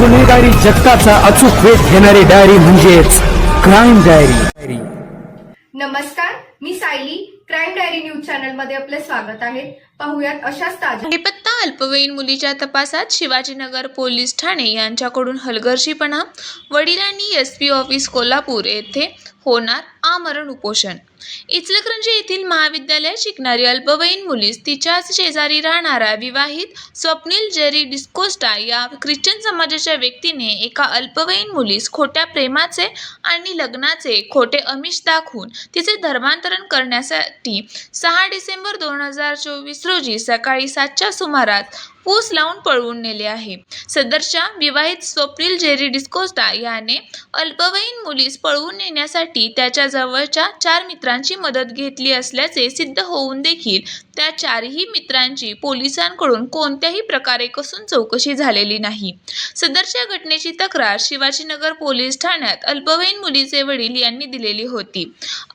गुन्हेगारी जगताचा अचूक वेध घेणारी डायरी म्हणजेच क्राईम डायरी नमस्कार मी सायली. क्राईम डायरी न्यूज चॅनलमध्ये आपले स्वागत आहे. पाहुयात अशाच ताज्या बेपत्ता अल्पवयीन मुलीच्या तपासात शिवाजीनगर पोलीस ठाणे यांच्याकडून हलगर्जीपणा. वडिलांनी एस पी ऑफिस कोल्हापूर येथे होणार आमरण उपोषण. इचलकरंजी येथील महाविद्यालयात शिकणारी अल्पवयीन मुलीस तिच्याच शेजारी राहणारा विवाहित स्वप्नील जेरी डिस्कोस्टा या ख्रिश्चन समाजाच्या व्यक्तीने एका अल्पवयीन मुलीस खोट्या प्रेमाचे आणि लग्नाचे खोटे अमिष दाखवून तिचे धर्मांतरण करण्यासाठी सहा डिसेंबर दोन हजार चोवीस रोजी सकाळी सातच्या सुमारास पूस लावून पळवून नेले आहे. सदरच्या विवाहित स्वप्नील जेरी डिस्कोस्टा याने अल्पवयीन मुलीस पळवून नेण्यासाठी त्याच्या जवळच्या चार मित्रांची मदत घेतली असल्याचे सिद्ध होऊन देखील त्या चारही मित्रांची पोलिसांकडून कोणत्याही प्रकारे कसून चौकशी झालेली नाही. सदरच्या घटनेची तक्रार शिवाजीनगर पोलीस ठाण्यात अल्पवयीन मुलीचे वडील यांनी दिलेली होती.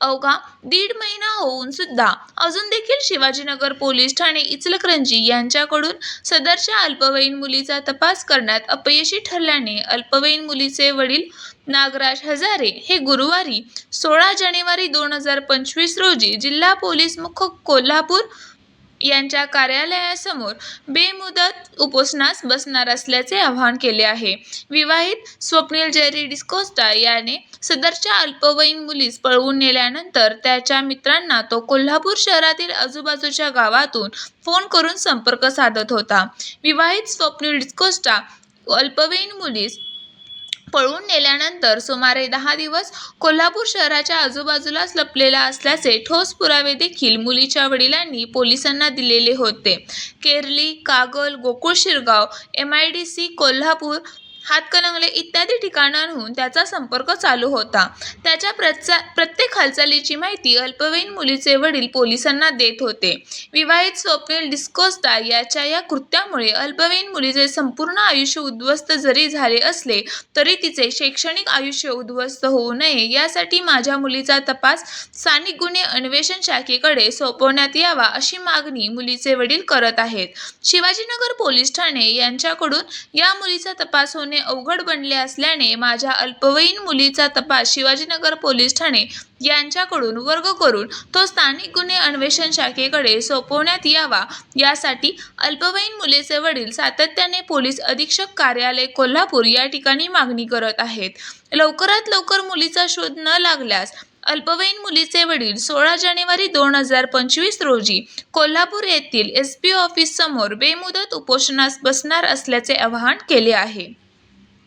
अवघा दीड महिना होऊन सुद्धा अजून देखील शिवाजीनगर पोलीस ठाणे इचलकरंजी यांच्याकडून सदरच्या अल्पवयीन मुलीचा तपास करण्यात अपयशी ठरल्याने अल्पवयीन मुलीचे वडील नागराज हजारे हे गुरुवारी सोळा जानेवारी दोन हजार पंचवीस रोजी जिल्हा पोलीस मुख्य कोल्हापूर यांच्या कार्यालयासमोर बेमुदत उपोषणास बसणार असल्याचे आवाहन केले आहे. विवाहित स्वप्नील जेरी डिस्कोस्टा याने सदरच्या अल्पवयीन मुलीस पळवून नेल्यानंतर त्याच्या मित्रांना तो कोल्हापूर शहरातील आजूबाजूच्या गावातून फोन करून संपर्क साधत होता. विवाहित स्वप्नील डिस्कोस्टा अल्पवयीन मुलीस पळवून नेल्यानंतर सुमारे दहा दिवस कोल्हापूर शहराच्या आजूबाजूलाच लपलेला असल्याचे ठोस पुरावे देखील मुलीच्या वडिलांनी पोलिसांना दिलेले होते. Kerli Kagal Gokul Shirgaon M I D C Kolhapur Hatkanangale इत्यादी ठिकाणांहून त्याचा संपर्क चालू होता. त्याच्या प्रचा प्रत्येक हालचालीची माहिती अल्पवयीन मुलीचे वडील पोलिसांना देत होते. विवाहित स्वप्नील डिस्कोस्टा याच्या या कृत्यामुळे अल्पवयीन मुलीचे संपूर्ण आयुष्य उद्ध्वस्त जरी झाले असले तरी तिचे शैक्षणिक आयुष्य उद्ध्वस्त होऊ नये यासाठी माझ्या मुलीचा तपास स्थानिक गुन्हे अन्वेषण शाखेकडे सोपवण्यात यावा अशी मागणी मुलीचे वडील करत आहेत. शिवाजीनगर पोलीस ठाणे यांच्याकडून या मुलीचा तपास होणे अवघड बनले असल्याने माझ्या अल्पवयीन मुलीचा तपास शिवाजीनगर पोलीस ठाणे यांच्याकडून वर्ग करून तो स्थानिक गुन्हे अन्वेषण शाखेकडे सोपवण्यात यावा. यासाठी अल्पवयीन मुलीचे वडील सातत्याने पोलीस अधीक्षक कार्यालय कोल्हापूर या ठिकाणी मागणी करत आहेत. लवकरात लवकर मुलीचा शोध न लागल्यास अल्पवयीन मुलीचे वडील सोळा जानेवारी दोन हजार पंचवीस रोजी कोल्हापूर येथील एस पी ऑफिस समोर बेमुदत उपोषणास बसणार असल्याचे आवाहन केले आहे.